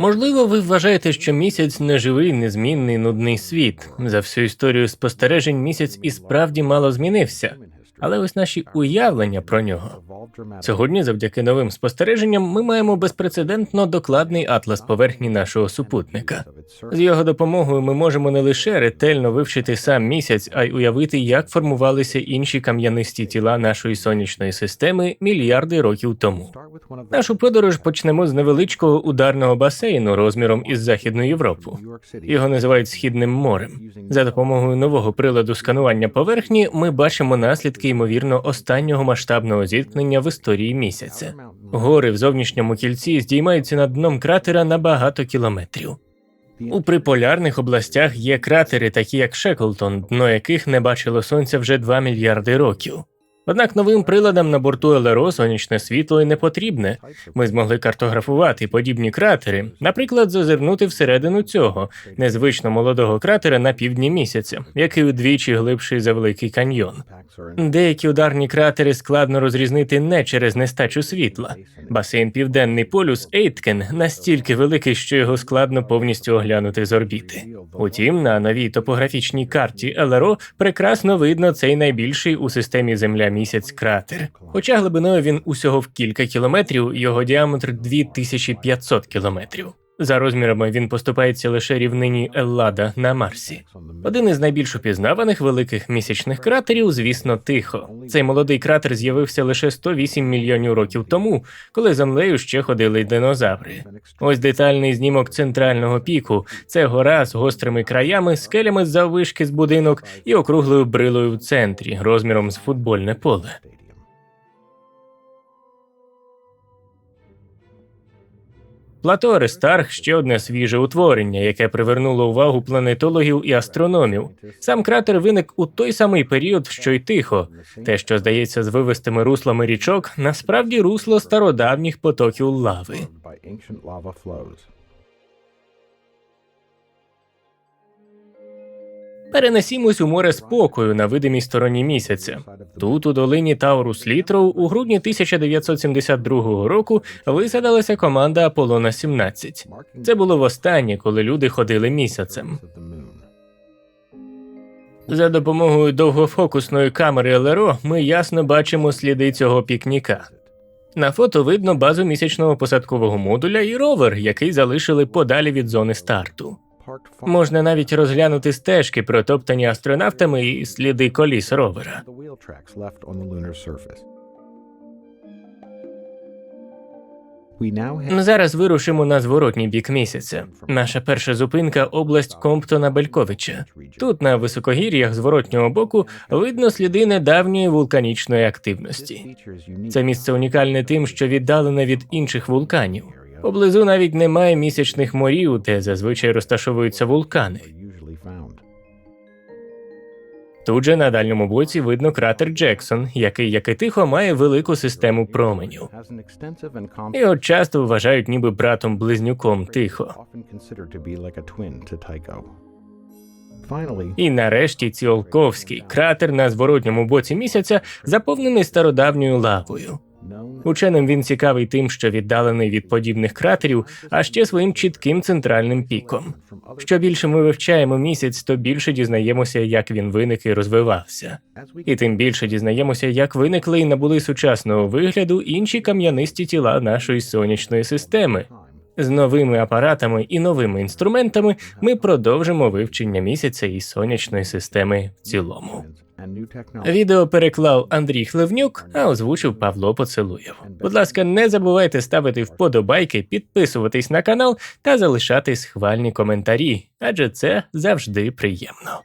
Можливо, ви вважаєте, що місяць неживий, незмінний, нудний світ. За всю історію спостережень місяць і справді мало змінився. Але ось наші уявлення про нього. Сьогодні, завдяки новим спостереженням, ми маємо безпрецедентно докладний атлас поверхні нашого супутника. З його допомогою ми можемо не лише ретельно вивчити сам місяць, а й уявити, як формувалися інші кам'янисті тіла нашої сонячної системи мільярди років тому. Нашу подорож почнемо з невеличкого ударного басейну розміром із Західну Європу. Його називають Східним морем. За допомогою нового приладу сканування поверхні ми бачимо наслідки ймовірно останнього масштабного зіткнення в історії місяця. Гори в зовнішньому кільці здіймаються над дном кратера на багато кілометрів. У приполярних областях є кратери, такі як Шеклтон, дно яких не бачило сонця вже 2 мільярди років. Однак новим приладам на борту ЛРО сонячне світло і не потрібне. Ми змогли картографувати подібні кратери, наприклад, зазирнути всередину цього незвично молодого кратера на півдні місяця, який удвічі глибший за великий каньйон. Деякі ударні кратери складно розрізнити не через нестачу світла. Басейн Південний полюс Ейткен настільки великий, що його складно повністю оглянути з орбіти. Утім, на новій топографічній карті ЛРО прекрасно видно цей найбільший у системі Земля місяць кратер. Хоча глибиною він усього в кілька кілометрів, його діаметр 2500 кілометрів. За розмірами він поступається лише рівнині Еллада на Марсі. Один із найбільш упізнаваних великих місячних кратерів, звісно, тихо. Цей молодий кратер з'явився лише 108 мільйонів років тому, коли землею ще ходили динозаври. Ось детальний знімок центрального піку. Це гора з гострими краями, скелями заввишки з будинок і округлою брилою в центрі, розміром з футбольне поле. Плато Аристарх ще одне свіже утворення, яке привернуло увагу планетологів і астрономів. Сам кратер виник у той самий період, що й тихо. Те, що здається звивистими руслами річок, насправді русло стародавніх потоків лави. Перенесімось у море спокою на видимій стороні місяця. Тут, у долині Таурус Літроу, у грудні 1972 року висадилася команда Аполлона 17. Це було востаннє, коли люди ходили місяцем. За допомогою довгофокусної камери ЛРО ми ясно бачимо сліди цього пікніка. На фото видно базу місячного посадкового модуля і ровер, який залишили подалі від зони старту. Можна навіть розглянути стежки, протоптані астронавтами і сліди коліс ровера. Зараз вирушимо на зворотній бік місяця. Наша перша зупинка область Комптона Бельковича. Тут, на високогір'ях зворотнього боку, видно сліди недавньої вулканічної активності. Це місце унікальне тим, що віддалене від інших вулканів. Поблизу навіть немає місячних морів, де зазвичай розташовуються вулкани. Тут же на дальньому боці видно кратер Джексон, який, як і тихо, має велику систему променів. Його часто вважають ніби братом близнюком тихо. І нарешті Ціолковський кратер на зворотньому боці місяця заповнений стародавньою лавою. Ученим він цікавий тим, що віддалений від подібних кратерів, а ще своїм чітким центральним піком. Що більше ми вивчаємо місяць, то більше дізнаємося, як він виник і розвивався. І тим більше дізнаємося, як виникли і набули сучасного вигляду інші кам'янисті тіла нашої сонячної системи. З новими апаратами і новими інструментами ми продовжимо вивчення місяця і сонячної системи в цілому. Відео переклав Андрій Хливнюк, а озвучив Павло Поцелуєв. Будь ласка, не забувайте ставити вподобайки, підписуватись на канал та залишати схвальні коментарі, адже це завжди приємно.